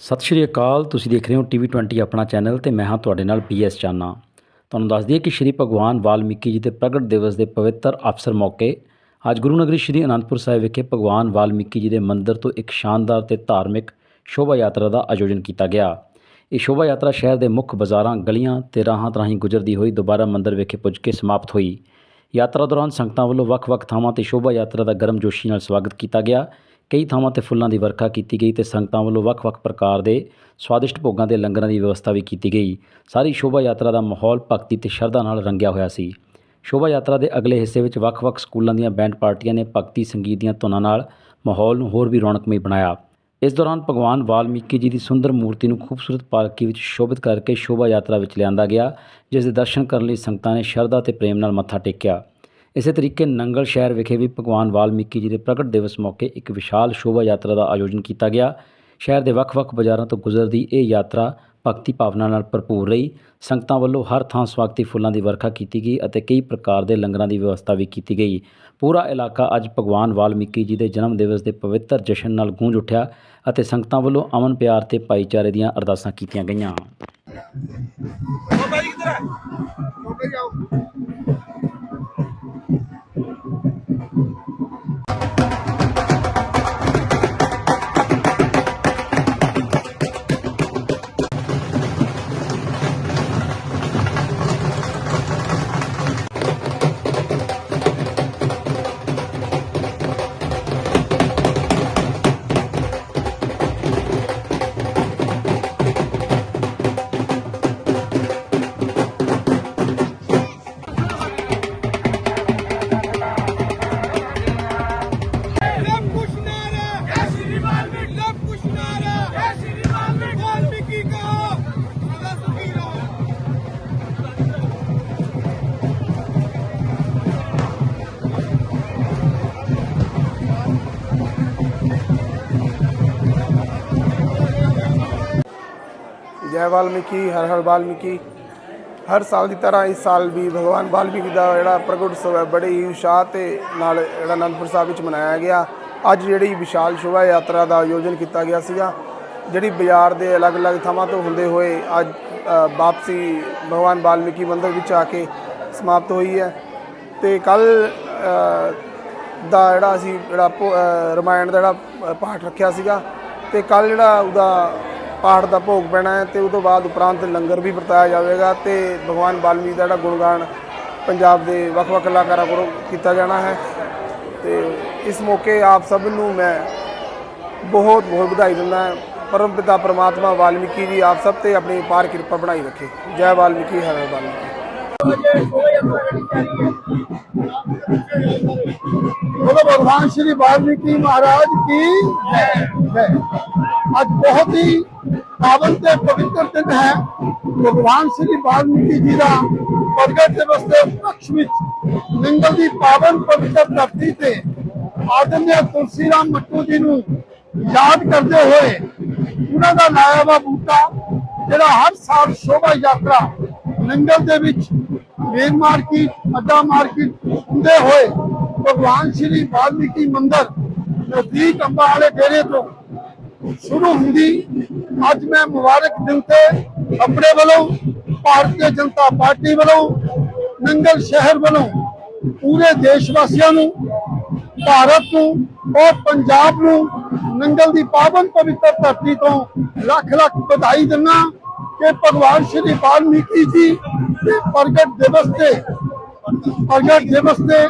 ਸਤਿ ਸ਼੍ਰੀ ਅਕਾਲ, ਤੁਸੀਂ ਦੇਖ ਰਹੇ ਹੋ ਟੀਵੀ 20 ਆਪਣਾ ਚੈਨਲ ਤੇ ਮੈਂ ਹਾਂ ਤੁਹਾਡੇ ਨਾਲ ਪੀਐਸ ਚਾਨਾ ਤੁਹਾਨੂੰ ਦੱਸ ਦਈਏ ਕਿ ਸ਼੍ਰੀ ਭਗਵਾਨ ਵਾਲਮੀਕੀ ਜੀ ਦੇ ਪ੍ਰਗਟ ਦਿਵਸ ਦੇ ਪਵਿੱਤਰ ਅਵਸਰ ਮੌਕੇ ਅੱਜ ਗੁਰੂ ਨਗਰੀ ਸ਼੍ਰੀ ਅਨੰਦਪੁਰ ਸਾਹਿਬ ਵਿਖੇ ਭਗਵਾਨ ਵਾਲਮੀਕੀ ਜੀ ਦੇ ਮੰਦਿਰ ਤੋਂ ਇੱਕ ਸ਼ਾਨਦਾਰ ਤੇ ਧਾਰਮਿਕ ਸ਼ੋਭਾ ਯਾਤਰਾ ਦਾ ਆਯੋਜਨ ਕੀਤਾ ਗਿਆ। ਇਹ ਸ਼ੋਭਾ ਯਾਤਰਾ ਸ਼ਹਿਰ ਦੇ ਮੁੱਖ ਬਾਜ਼ਾਰਾਂ, ਗਲੀਆਂ ਤੇ ਰਾਹਾਂ ਰਾਹੀਂ ਗੁਜ਼ਰਦੀ ਹੋਈ ਦੁਬਾਰਾ ਮੰਦਿਰ ਵਿਖੇ ਪੁੱਜ ਕੇ ਸਮਾਪਤ ਹੋਈ। ਯਾਤਰਾ ਦੌਰਾਨ ਸੰਗਤਾਂ ਵੱਲੋਂ ਵੱਖ-ਵੱਖ ਥਾਵਾਂ ਤੇ ਸ਼ੋਭਾ ਯਾਤਰਾ ਦਾ ਗਰਮਜੋਸ਼ੀ ਨਾਲ ਸਵਾਗਤ ਕੀਤਾ ਗਿਆ। ਕਈ ਥਾਵਾਂ ਤੇ ਫੁੱਲਾਂ ਦੀ ਵਰਖਾ ਕੀਤੀ ਗਈ ਤੇ ਸੰਗਤਾਂ ਵੱਲੋਂ ਵੱਖ-ਵੱਖ ਪ੍ਰਕਾਰ ਦੇ ਸਵਾਦਿਸ਼ਟ ਭੋਗਾਂ ਦੇ ਲੰਗਰਾਂ ਦੀ ਵਿਵਸਥਾ ਵੀ ਕੀਤੀ ਗਈ। ਸਾਰੀ ਸ਼ੋਭਾ ਯਾਤਰਾ ਦਾ ਮਾਹੌਲ ਭਗਤੀ ਤੇ ਸ਼ਰਧਾ ਨਾਲ ਰੰਗਿਆ ਹੋਇਆ ਸੀ। ਸ਼ੋਭਾ ਯਾਤਰਾ ਦੇ ਅਗਲੇ ਹਿੱਸੇ ਵਿੱਚ ਵੱਖ-ਵੱਖ ਸਕੂਲਾਂ ਦੀਆਂ ਬੈਂਡ ਪਾਰਟੀਆਂ ਨੇ ਭਗਤੀ ਸੰਗੀਤ ਦੀਆਂ ਧੁਨਾਂ ਨਾਲ ਮਾਹੌਲ ਨੂੰ ਹੋਰ ਵੀ ਰੌਣਕਮਈ ਬਣਾਇਆ। ਇਸ ਦੌਰਾਨ ਭਗਵਾਨ ਵਾਲਮੀਕੀ ਜੀ ਦੀ ਸੁੰਦਰ ਮੂਰਤੀ ਨੂੰ ਖੂਬਸੂਰਤ ਪਾਲਕੀ ਵਿੱਚ ਸ਼ੋਭਿਤ ਕਰਕੇ ਸ਼ੋਭਾ ਯਾਤਰਾ ਵਿੱਚ ਲਿਆਂਦਾ ਗਿਆ, ਜਿਸ ਦੇ ਦਰਸ਼ਨ ਕਰਨ ਲਈ ਸੰਗਤਾਂ ਨੇ ਸ਼ਰਧਾ ਤੇ ਪ੍ਰੇਮ ਨਾਲ ਮੱਥਾ ਟੇਕਿਆ। ਇਸੇ ਤਰੀਕੇ ਨੰਗਲ ਸ਼ਹਿਰ ਵਿਖੇ ਵੀ ਭਗਵਾਨ ਵਾਲਮੀਕੀ ਜੀ ਦੇ ਪ੍ਰਗਟ ਦਿਵਸ ਮੌਕੇ ਇੱਕ ਵਿਸ਼ਾਲ ਸ਼ੋਭਾ ਯਾਤਰਾ ਦਾ ਆਯੋਜਨ ਕੀਤਾ ਗਿਆ। ਸ਼ਹਿਰ ਦੇ ਵੱਖ-ਵੱਖ ਬਾਜ਼ਾਰਾਂ ਤੋਂ ਗੁਜ਼ਰਦੀ ਇਹ ਯਾਤਰਾ ਭਗਤੀ ਭਾਵਨਾ ਨਾਲ ਭਰਪੂਰ ਰਹੀ। ਸੰਗਤਾਂ ਵੱਲੋਂ ਹਰ ਥਾਂ ਸਵਾਗਤੀ ਫੁੱਲਾਂ ਦੀ ਵਰਖਾ ਕੀਤੀ ਗਈ ਅਤੇ ਕਈ ਪ੍ਰਕਾਰ ਦੇ ਲੰਗਰਾਂ ਦੀ ਵਿਵਸਥਾ ਵੀ ਕੀਤੀ ਗਈ। ਪੂਰਾ ਇਲਾਕਾ ਅੱਜ ਭਗਵਾਨ ਵਾਲਮੀਕੀ ਜੀ ਦੇ ਜਨਮ ਦਿਵਸ ਦੇ ਪਵਿੱਤਰ ਜਸ਼ਨ ਨਾਲ ਗੂੰਜ ਉੱਠਿਆ ਅਤੇ ਸੰਗਤਾਂ ਵੱਲੋਂ ਅਮਨ ਪਿਆਰ ਤੇ ਭਾਈਚਾਰੇ ਦੀਆਂ ਅਰਦਾਸਾਂ ਕੀਤੀਆਂ ਗਈਆਂ। ਜੈ ਵਾਲਮੀਕੀ ਹਰ ਹਰ ਵਾਲਮੀਕੀ। ਹਰ ਸਾਲ ਦੀ ਤਰ੍ਹਾਂ ਇਸ ਸਾਲ ਵੀ ਭਗਵਾਨ ਵਾਲਮੀਕੀ ਦਾ ਜਿਹੜਾ ਪ੍ਰਗਟ ਉਤਸਵ ਹੈ ਬੜੇ ਹੀ ਉਤਸ਼ਾਹ ਤੇ ਨਾਲ ਜਿਹੜਾ ਅਨੰਦਪੁਰ ਸਾਹਿਬ ਵਿੱਚ ਮਨਾਇਆ ਗਿਆ। ਅੱਜ ਜਿਹੜੀ ਵਿਸ਼ਾਲ ਸ਼ੋਭਾ ਯਾਤਰਾ ਦਾ ਆਯੋਜਨ ਕੀਤਾ ਗਿਆ ਸੀਗਾ ਜਿਹੜੀ ਬਾਜ਼ਾਰ ਦੇ ਅਲੱਗ-ਅਲੱਗ ਥਾਵਾਂ ਤੋਂ ਹੁੰਦੇ ਹੋਏ ਅੱਜ ਵਾਪਸੀ ਭਗਵਾਨ ਵਾਲਮੀਕੀ ਮੰਦਿਰ ਵਿੱਚ ਆ ਕੇ ਸਮਾਪਤ ਹੋਈ ਹੈ। ਤੇ ਕੱਲ ਦਾ ਜਿਹੜਾ ਅਸੀਂ ਜਿਹੜਾ ਭੋ- ਅ, ਦਾ ਜਿਹੜਾ ਪਾਠ ਰੱਖਿਆ ਸੀਗਾ ਤੇ ਕੱਲ ਜਿਹੜਾ ਉਹਦਾ ਪਾਠ ਦਾ ਭੋਗ ਪੈਣਾ ਹੈ ਤੇ ਉਸ ਤੋਂ ਬਾਅਦ ਉਪਰੰਤ ਲੰਗਰ ਵੀ ਵਰਤਾਇਆ ਜਾਵੇਗਾ ਤੇ ਭਗਵਾਨ ਬਾਲਮੀਕ ਦਾ ਜਿਹੜਾ ਗੁਣਗਾਨ ਪੰਜਾਬ ਦੇ ਵੱਖ-ਵੱਖ ਕਲਾਕਾਰਾਂ ਕੋਲੋਂ ਕੀਤਾ ਜਾਣਾ ਹੈ। ਤੇ ਇਸ ਮੌਕੇ ਆਪ ਸਭ ਨੂੰ ਮੈਂ ਬਹੁਤ ਬਹੁਤ ਵਧਾਈ ਦਿੰਦਾ ਹਾਂ। ਪਰਮ ਪਿਤਾ ਪਰਮਾਤਮਾ ਵਾਲਮੀਕੀ ਜੀ ਆਪ ਸਭ ਤੇ ਆਪਣੀ ਪਾਰ ਕਿਰਪਾ ਬਣਾਈ ਰੱਖੇ। ਜੈ ਵਾਲਮੀਕੀ ਹਰ ਵਾਲਮੀਕੀ ਬੋਲੋ ਭਗਵਾਨ ਸ਼੍ਰੀ ਵਾਲਮੀਕੀ ਮਹਾਰਾਜ ਕੀ ਜੈ। ਅੱਜ ਬਹੁਤ ਹੀ ਪਾਵਨ ਤੇ ਪਵਿੱਤਰ ਦਿਨ ਹੈ। ਭਗਵਾਨ ਸ੍ਰੀ ਵਾਲਮੀਕੀ ਜੀ ਦਾ ਪ੍ਰਗਟ ਦਿਵਸ ਦੇ ਉਪਲਕਸ਼ ਵਿੱਚ ਨੰਗਲ ਦੀ ਪਾਵਨ ਪਵਿੱਤਰ ਧਰਤੀ ਤੇ ਆਦਮਿਆ ਤੁਲਸੀ ਰਾਮ ਮੱਟੂ ਜੀ ਨੂੰ ਯਾਦ ਕਰਦੇ ਹੋਏ ਉਹਨਾਂ ਦਾ ਲਾਇਆ ਵਾ ਬੂਟਾ, ਜਿਹੜਾ ਹਰ ਸਾਲ ਸ਼ੋਭਾ ਯਾਤਰਾ ਨੰਗਲ ਦੇ ਵਿੱਚ ਮੇਨ ਮਾਰਕੀਟ, ਅੱਡਾ ਮਾਰਕੀਟ ਹੁੰਦੇ ਹੋਏ ਭਗਵਾਨ ਸ੍ਰੀ ਵਾਲਮੀਕੀ ਮੰਦਿਰ ਨਜ਼ਦੀਕ ਅੰਬਾਲੇ ਡੇਰੇ ਤੋਂ ਸ਼ੁਰੂ ਹੁੰਦੀ। ਅੱਜ ਮੈਂ ਮੁਬਾਰਕ ਦਿਨ ਤੇ ਆਪਣੇ ਵੱਲੋਂ, ਭਾਰਤੀ ਜਨਤਾ ਪਾਰਟੀ ਵੱਲੋਂ, ਨੰਗਲ ਸ਼ਹਿਰ ਵੱਲੋਂ, ਪੂਰੇ ਦੇਸ਼ ਵਾਸੀਆਂ ਨੂੰ, ਭਾਰਤ ਨੂੰ ਔਰ ਪੰਜਾਬ ਨੂੰ ਨੰਗਲ ਦੀ ਪਾਵਨ ਪਵਿੱਤਰ ਧਰਤੀ ਤੋਂ ਲੱਖ ਲੱਖ ਵਧਾਈ ਦਿੰਦਾ ਕਿ ਭਗਵਾਨ ਸ਼੍ਰੀ ਵਾਲਮੀਕੀ ਜੀ ਦੇ ਪ੍ਰਗਟ ਦਿਵਸ ਤੇ, ਪ੍ਰਗਟ ਦਿਵਸ ਤੇ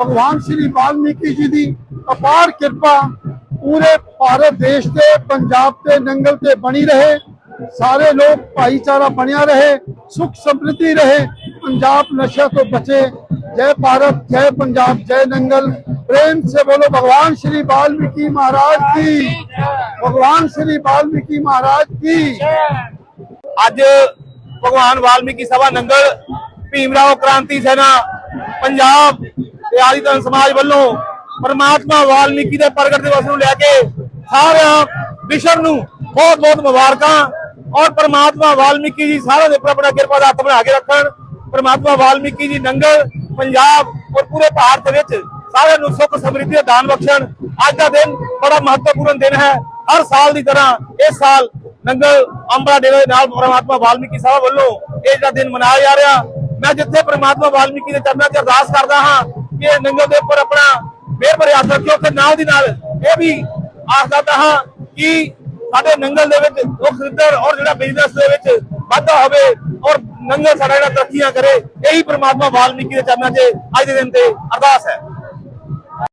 ਭਗਵਾਨ ਸ਼੍ਰੀ ਵਾਲਮੀਕੀ ਜੀ ਦੀ ਅਪਾਰ ਕਿਰਪਾ ਪੂਰੇ ਭਾਰਤ ਦੇਸ਼ ਤੇ ਪੰਜਾਬ ਤੇ ਨੰਗਲ ਤੇ ਬਣੀ ਰਹੇ ਸਾਰੇ ਲੋਕ ਭਾਈਚਾਰਾ ਬਣਿਆ ਰਹੇ ਸੁਖ ਸਮ੍ਰਿੱਧੀ ਰਹੇ ਪੰਜਾਬ ਨਸ਼ਾ ਤੋਂ ਬਚੇ जय भारत जय पंजाब जय नंगल प्रेम से बोलो भगवान श्री वाल्मीकि महाराज की भगवान श्री वाल्मीकि महाराज की ਅੱਜ ਭਗਵਾਨ ਵਾਲਮੀਕੀ ਸਭਾ ਨੰਗਲ ਭੀਮਰਾਓ ਕ੍ਰਾਂਤੀ ਸੈਨਾ ਪੰਜਾਬ ਤੇ ਆਦੀਤਨ ਸਮਾਜ ਵੱਲੋਂ ਪਰਮਾਤਮਾ ਵਾਲਮੀਕੀ ਦੇ ਪ੍ਰਗਟ ਦਿਵਸ ਨੂੰ ਲੈ ਕੇ ਸਾਰਿਆਂ ਵਿਸ਼ਵ ਨੂੰ ਬਹੁਤ ਬਹੁਤ ਮੁਬਾਰਕਾਂ ਔਰ ਪਰਮਾਤਮਾ ਵਾਲਮੀਕੀ ਜੀ ਸਾਰਿਆਂ ਦੇ ਉੱਪਰ ਆਪਣਾ ਕਿਰਪਾ ਦਾ ਹੱਥ ਬਣਾ ਕੇ ਰੱਖਣ। ਪਰਮਾਤਮਾ ਵਾਲਮੀਕੀ ਜੀ ਨੰਗਲ ਪੰਜਾਬ ਔਰ ਪੂਰੇ ਭਾਰਤ ਵਿੱਚ ਸਾਰਿਆਂ ਨੂੰ ਸੁੱਖ ਸਮਰਿੱਧੀ ਦਾ ਦਾਨ ਬਖਸ਼ਣ। ਅੱਜ ਦਾ ਦਿਨ ਬੜਾ ਮਹੱਤਵਪੂਰਨ ਦਿਨ ਹੈ। ਹਰ ਸਾਲ ਦੀ ਤਰ੍ਹਾਂ ਇਸ ਸਾਲ ਨੰਗਲ ਅੰਬਰਾ ਡੇਰੇ ਦੇ ਨਾਲ ਪ੍ਰਮਾਤਮਾ ਵਾਲਮੀਕੀ ਸਾਹਿਬ ਵੱਲੋਂ ਇਹ ਜਿਹੜਾ ਦਿਨ ਮਨਾਇਆ ਜਾ ਰਿਹਾ। ਮੈਂ ਜਿੱਥੇ ਪਰਮਾਤਮਾ ਵਾਲਮੀਕੀ ਦੇ ਚਰਨਾਂ 'ਚ ਅਰਦਾਸ ਕਰਦਾ ਹਾਂ ਕਿ ਨੰਗਲ ਦੇ ਉੱਪਰ ਆਪਣਾ ਮਿਹਰ ਭਰੇ ਹੱਥ ਨਾਲ ਦੀ ਨਾਲ। ਇਹ ਵੀ ਆਸ ਕਰਦਾ ਹਾਂ ਕਿ ਸਾਡੇ ਨੰਗਲ ਦੇ ਵਿੱਚ ਉਹ ਖਰੀਦਦਾਰ ਔਰ ਜਿਹੜਾ ਬਿਜ਼ਨਸ ਦੇ ਵਿੱਚ ਵਾਧਾ ਹੋਵੇ ਔਰ ਨੰਗਲ ਸਾਡਾ ਜਿਹੜਾ ਤਰੱਕੀਆਂ ਕਰੇ, ਇਹੀ ਪ੍ਰਮਾਤਮਾ ਵਾਲਮੀਕੀ ਦੇ ਚਰਨਾਂ 'ਚ ਅੱਜ ਦੇ ਦਿਨ ਤੇ ਅਰਦਾਸ ਹੈ।